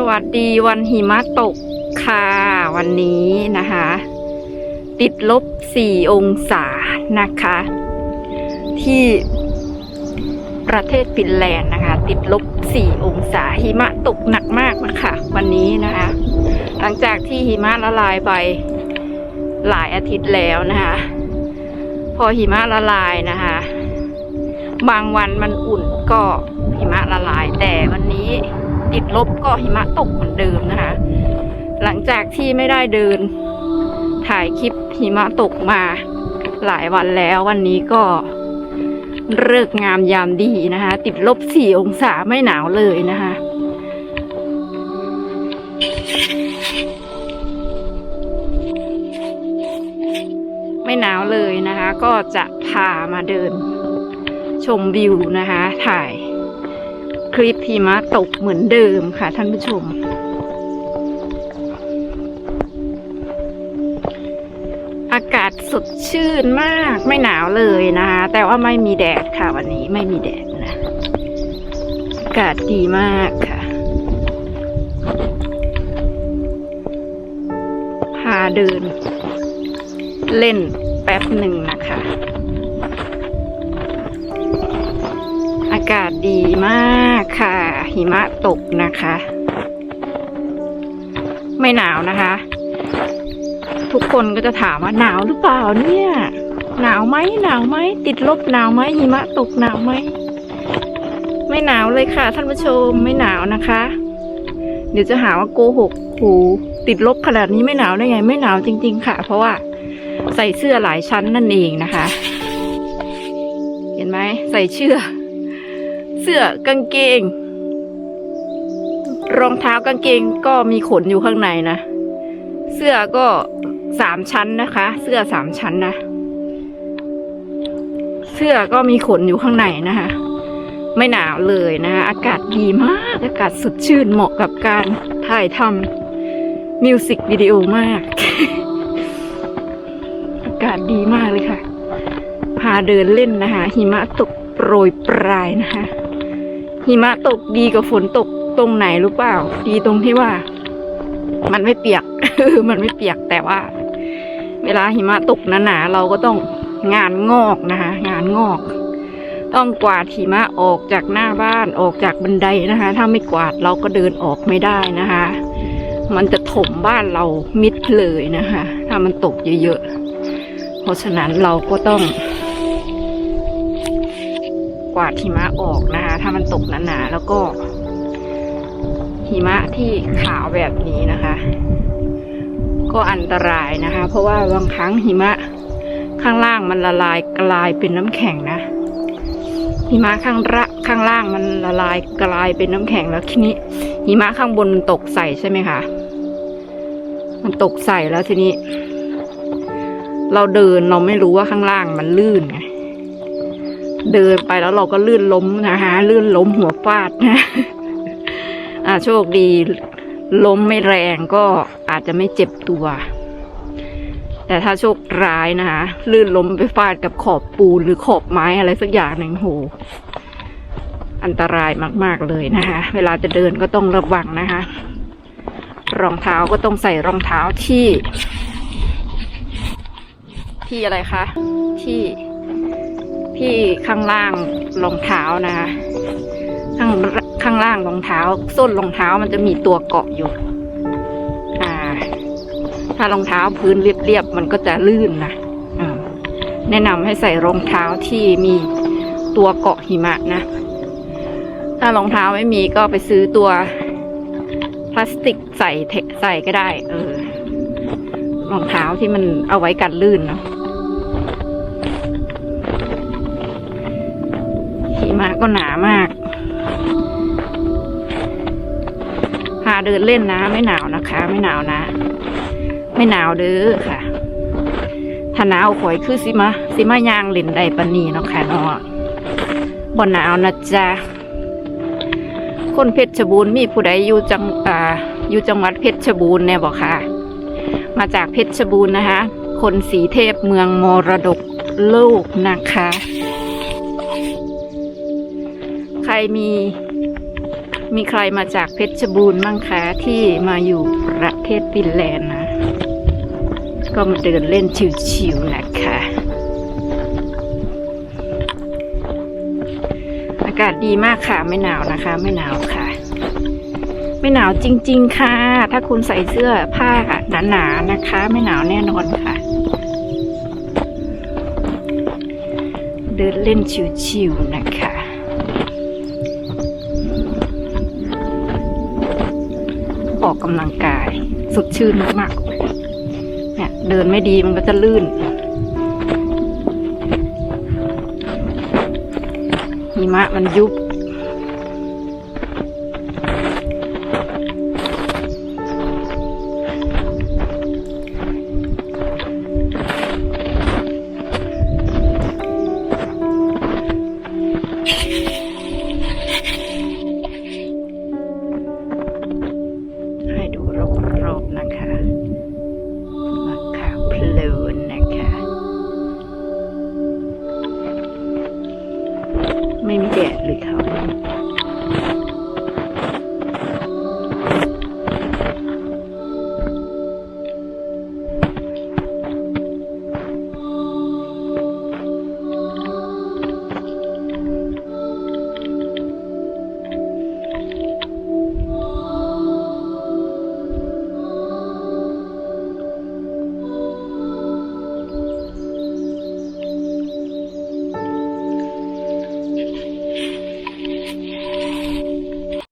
สวัสดีวันหิมะตกค่ะ วันนี้นะคะ ติดลบ4องศานะคะ ที่ประเทศฟินแลนด์นะคะ ติดลบ4องศาหิมะตกหนักมากนะคะวันนี้นะคะ หลังจากที่หิมะละลายไปหลายอาทิตย์แล้วนะคะ พอหิมะละลายนะคะ บางวันมันอุ่นก็หิมะละลายแต่วันนี้ ติดลบก็หิมะตกเหมือนเดิมนะคะ หลังจากที่ไม่ได้เดิน ถ่ายคลิปหิมะตกมาหลายวันแล้ววันนี้ก็เลิกงามยามดีนะคะ ติดลบสี่องศาไม่หนาวเลยนะคะไม่หนาวเลยนะคะ ก็จะพามาเดินชมวิวนะคะ ถ่าย คลิปหิมะตกเหมือนเดิมค่ะท่านผู้ชม อากาศสดชื่นมากไม่หนาวเลยนะคะ แต่ว่าไม่มีแดดค่ะวันนี้ไม่มีแดดนะ อากาศดีมากค่ะ พาเดิน เล่นแป๊บหนึ่งนะคะากาศดีมากค่ะ หิมะตกนะคะ ไม่หนาวนะคะ ทุกคนก็จะถามว่าหนาวหรือเปล่าเนี่ย หนาวไหมหนาวไหมติดลบหนาวไหมหิมะตกหนาวไหมไม่หนาวเลยค่ะ ท่านผู้ชมไม่หนาวนะคะ เดี๋ยวจะหาว่าโกหกหูติดลบขนาดนี้ไม่หนาวได้ไง ไม่หนาวจริง ๆ ค่ะ เพราะว่าใส่เสื้อหลายชั้นนั่นเองนะคะ เห็นไหมใส่เสื้อ สื้อกางเกง รองเท้ากางเกงก็มีขนอยู่ข้างในนะ เสื้อก็สามชั้นนะคะ เสื้อสามชั้นนะ เสื้อก็มีขนอยู่ข้างในนะคะ ไม่หนาวเลยนะคะอากาศดีมาก อากาศสดชื่นเหมาะกับการถ่ายทำมิวสิกวิดีโอมาก อากาศดีมากเลยค่ะ พาเดินเล่นนะคะ หิมะตกโปรยปลายนะคะ หิมะตกดีกว่าฝนตกตรงไหนรู้เปล่า ดีตรงที่ว่า มันไม่เปียกมันไม่เปียกแต่ว่า เวลาหิมะตกหนาๆเราก็ต้องงานงอกนะคะงานงอก ต้องกวาดหิมะออกจากหน้าบ้านออกจากบันไดนะคะ ถ้าไม่กวาดเราก็เดินออกไม่ได้นะคะ มันจะถมบ้านเรามิดเลยนะคะ ถ้ามันตกเยอะๆเพราะฉะนั้นเราก็ต้อง กวาดหิมะออกนะคะ ถ้ามันตกหนาๆแล้วก็หิมะที่ขาวแบบนี้นะคะ ก็อันตรายนะคะ เพราะว่าบางครั้งหิมะข้างล่างมันละลายกลายเป็นน้ำแข็งนะหิมะข้างระข้างล่างมันละลายกลายเป็นน้ำแข็งแล้วทีนี้ หิมะข้างบนมันตกใส่ใช่ไหมคะมันตกใส่แล้วทีนี้ เราเดินเราไม่รู้ว่าข้างล่างมันลื่นไง เดินไปแล้วเราก็ลื่นล้มนะคะลื่นล้มหัวฟาดนะอ่าโชคดี ล้มไม่แรงก็อาจจะไม่เจ็บตัว แต่ถ้าโชคร้ายนะคะลื่นล้มไปฟาดกับขอบปูนหรือขอบไม้อะไรสักอย่างหนึ่งโหอันตรายมากๆเลยนะคะ เวลาจะเดินก็ต้องระวังนะคะ รองเท้าก็ต้องใส่รองเท้าที่ ที่อะไรคะ ที่ ที่ข้างล่างรองเท้านะคะ ข้างข้างล่างรองเท้า ส้นรองเท้ามันจะมีตัวเกาะอยู่ อ่า ถ้ารองเท้าพื้นเรียบๆมันก็จะลื่นนะแนะนำให้ใส่รองเท้าที่มีตัวเกาะหิมะนะ ถ้ารองเท้าไม่มีก็ไปซื้อตัวพลาสติกใส่ใส่ก็ได้ เออรองเท้าที่มันเอาไว้กันลื่นเนาะ มะก็หนามาก พาเดินเล่นนะไม่หนาวนะคะ ไม่หนาวนะ ไม่หนาวเด้อค่ะถ้าหนาวข่อยคือสิมาสิมายางเล่นได้ปนีเนาะค่ะเนาะบ่หนาวนะจ๊ะคนเพชรบูรณ์มีผู้ใดอยู่จังอ่าอยู่จังหวัดเพชรบูรณ์เนี่ยบอกค่ะ มาจากเพชรบูรณ์นะคะ คนสีเทพเมืองมรดกโลกนะคะ มีมีใครมาจากเพชรบูรณ์มั่งคะที่มาอยู่ประเทศฟินแลนด์นะ ก็มาเดินเล่นชิวๆนะคะ อากาศดีมากค่ะไม่หนาวนะคะ ไม่หนาวค่ะ ไม่หนาวจริง ๆ ค่ะ ถ้าคุณใส่เสื้อผ้าหนาๆนะคะ ไม่หนาวแน่นอนค่ะ เดินเล่นชิวๆนะคะ กกำลังกาย สดชื่นมากๆเลยเนี่ยเดินไม่ดีมันก็จะลื่น หิมะมันยุบ